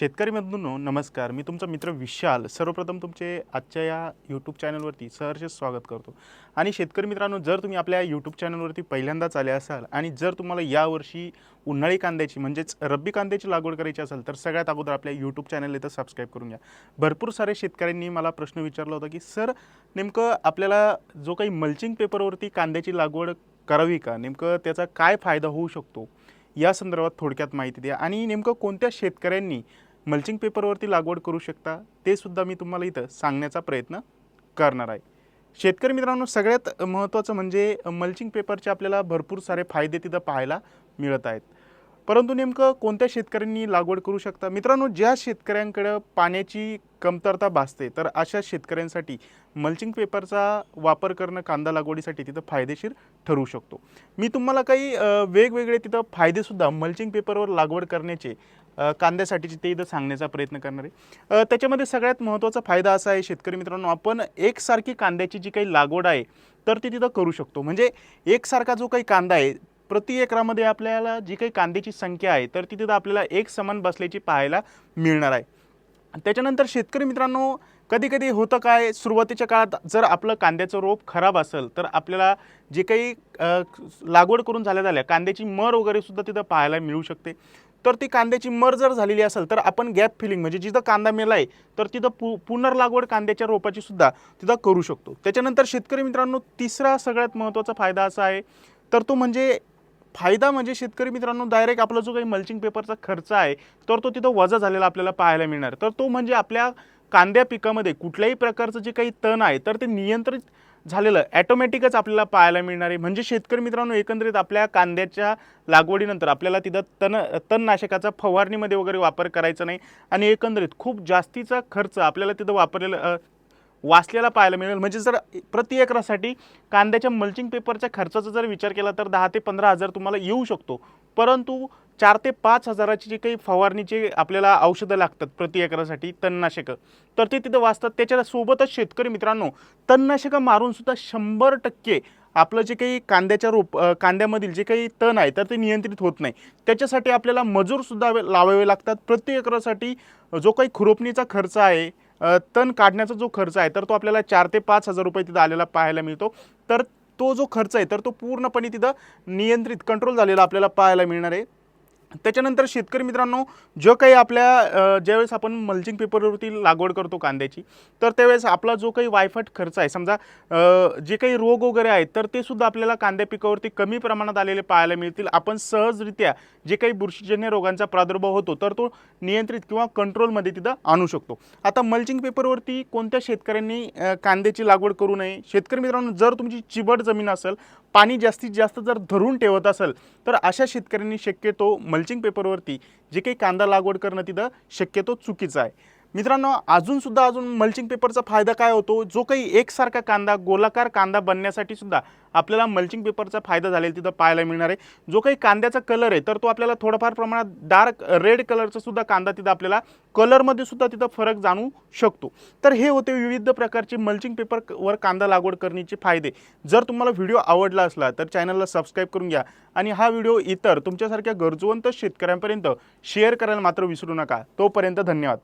शेतकरी बंधूंनो नमस्कार. मी तुमचा मित्र विशाल. सर्वप्रथम तुमचे आजच्या या यूट्यूब चॅनलवरती सहर्ष स्वागत करतो. आणि शेतकरी मित्रांनो जर तुम्ही आपल्या यूट्यूब चॅनलवरती पहिल्यांदाच आले असाल आणि जर तुम्हाला यावर्षी उन्हाळी कांद्याची म्हणजेच रब्बी कांद्याची लागवड करायची असेल तर सगळ्यात अगोदर आपल्या यूट्यूब चॅनल इथं सबस्क्राईब करून घ्या. भरपूर सारे शेतकऱ्यांनी मला प्रश्न विचारला होता की सर नेमकं आपल्याला जो काही मल्चिंग पेपरवरती कांद्याची लागवड करावी का? नेमकं त्याचा काय फायदा होऊ शकतो? या संदर्भात थोडक्यात माहिती द्या. आणि नेमकं कोणत्या शेतकऱ्यांनी मल्चिंग पेपरवरती लागवड करू शकता. ते सुद्धा मी तुम्हाला इथं सांगण्याचा प्रयत्न करणार आहे. शेतकरी मित्रांनो सगळ्यात महत्त्वाचं म्हणजे मल्चिंग पेपरचे आपल्याला भरपूर सारे फायदे तिथं पाहायला मिळत आहेत. परंतु नेमकं कोणत्या शेतकऱ्यांनी लागवड करू शकता? मित्रांनो ज्या शेतकऱ्यांकडं पाण्याची कमतरता भासते तर अशा शेतकऱ्यांसाठी मल्चिंग पेपरचा वापर करणं कांदा लागवडीसाठी तिथं फायदेशीर ठरू शकतो. मी तुम्हाला काही वेगवेगळे तिथं फायदेसुद्धा मल्चिंग पेपरवर लागवड करण्याचे कांद्यासाठीचे ते इथं सांगण्याचा प्रयत्न करणार आहे. त्याच्यामध्ये सगळ्यात महत्त्वाचा फायदा असा आहे शेतकरी मित्रांनो आपण एकसारखी कांद्याची जी काही लागवड आहे तर ती तिथं करू शकतो. म्हणजे एकसारखा जो काही कांदा आहे प्रति एकरामध्ये आपल्याला जी काही कांद्याची संख्या आहे तर ती तिथं आपल्याला एक समान बसल्याची पाहायला मिळणार आहे. त्याच्यानंतर शेतकरी मित्रांनो कधी कधी होतं काय सुरुवातीच्या काळात जर आपलं कांद्याचं रोप खराब असेल तर आपल्याला जे काही लागवड करून झाल्या झाल्या कांद्याची मर वगैरे सुद्धा तिथं पाहायला मिळू शकते. तर ती कांद्याची मर जर झालेली असेल तर आपण गॅप फिलिंग म्हणजे जिथं कांदा मेला आहे तर तिथं पु पुनर्लागवड कांद्याच्या रोपाची सुद्धा तिथं करू शकतो. त्याच्यानंतर शेतकरी मित्रांनो तिसरा सगळ्यात महत्त्वाचा फायदा असा आहे तर तो म्हणजे फायदा म्हणजे शेतकरी मित्रांनो डायरेक्ट आपला जो काही मल्चिंग पेपरचा खर्च आहे तर तो तिथं वजा झालेला आपल्याला पाहायला मिळणार. तर तो म्हणजे आपल्या कांद्या पिकामध्ये कुठल्याही प्रकारचं जे काही तण आहे तर ते नियंत्रित झालेलं ॲटोमॅटिकच आपल्याला पाहायला मिळणार आहे. म्हणजे शेतकरी मित्रांनो एकंदरीत आपल्या कांद्याच्या लागवडीनंतर आपल्याला तिथं तण तणनाशकाचा फवारणीमध्ये वगैरे वापर करायचा नाही. आणि एकंदरीत खूप जास्तीचा खर्च आपल्याला तिथं वापरलेला वाचलेला पाहायला मिळेल. म्हणजे जर प्रति एकरासाठी कांद्याच्या मल्चिंग पेपरच्या खर्चाचा जर विचार केला तर दहा ते पंधरा हजार तुम्हाला येऊ शकतो. परंतु चार ते पाच हजाराची जी काही फवारणीचे आपल्याला औषधं लागतात प्रति एकरासाठी तणनाशकं तर ते तिथं वाचतात. त्याच्यासोबतच शेतकरी मित्रांनो तणनाशकं मारूनसुद्धा शंभर टक्के आपलं जे काही कांद्याच्या रोप कांद्यामधील जे काही तण आहे तर ते नियंत्रित होत नाही. त्याच्यासाठी आपल्याला मजूरसुद्धा लावावे लागतात. प्रति एकरासाठी जो काही खुरपणीचा खर्च आहे तण काढण्याचा जो खर्च आहे तर तो आपल्याला चार ते पाच हजार रुपये तिथं आलेला पाहायला मिळतो. तर तो जो खर्च आहे तर तो पूर्णपणे तिथं नियंत्रित कंट्रोल झालेला आपल्याला पाहायला मिळणार आहे. त्याच्यानंतर शेतकरी मित्रांनो जो काही आपल्या ज्यावेळेस आपण मल्चिंग पेपरवरती लागवड करतो कांद्याची तर त्यावेळेस आपला जो काही वायफट खर्च आहे समजा जे काही रोग वगैरे आहेत तर ते सुद्धा आपल्याला कांद्या पिकावरती कमी प्रमाणात आलेले पाहायला मिळतील. आपण सहजरित्या जे काही बुरशीजन्य रोगांचा प्रादुर्भाव होतो तर तो नियंत्रित किंवा कंट्रोलमध्ये तिथं आणू शकतो. आता मल्चिंग पेपरवरती कोणत्या शेतकऱ्यांनी कांद्याची लागवड करू नये? शेतकरी मित्रांनो जर तुमची चिबट जमीन असेल पाणी जास्तीत जास्त जर धरून ठेवत असेल तर अशा शेतकऱ्यांनी शक्यतो मल्चिंग पेपरवरती जे काही कांदा लागवड करणं तिथं शक्यतो चुकीचं आहे. मित्रांनो अजून सुद्धा अजून मल्चिंग पेपरचा फायदा काय होतो? जो काही एकसारखा कांदा गोलाकार कांदा बनण्यासाठी सुद्धा आपल्याला मल्चिंग पेपरचा फायदा झालेला तिथं पाहायला मिळणार आहे. जो काही कांद्याचा कलर आहे तर तो आपल्याला थोडाफार प्रमाणात डार्क रेड कलरचा सुद्धा कांदा तिथं आपल्याला कलरमध्ये सुद्धा तिथं फरक जाणू शकतो. तर हे होते विविध प्रकारचे मल्चिंग पेपरवर कांदा लागवड करण्याचे फायदे. जर तुम्हाला व्हिडिओ आवडला असला तर चॅनलला सबस्क्राईब करून घ्या. आणि हा व्हिडिओ इतर तुमच्यासारख्या गरजवंत शेतकऱ्यांपर्यंत शेअर करायला मात्र विसरू नका. तोपर्यंत धन्यवाद.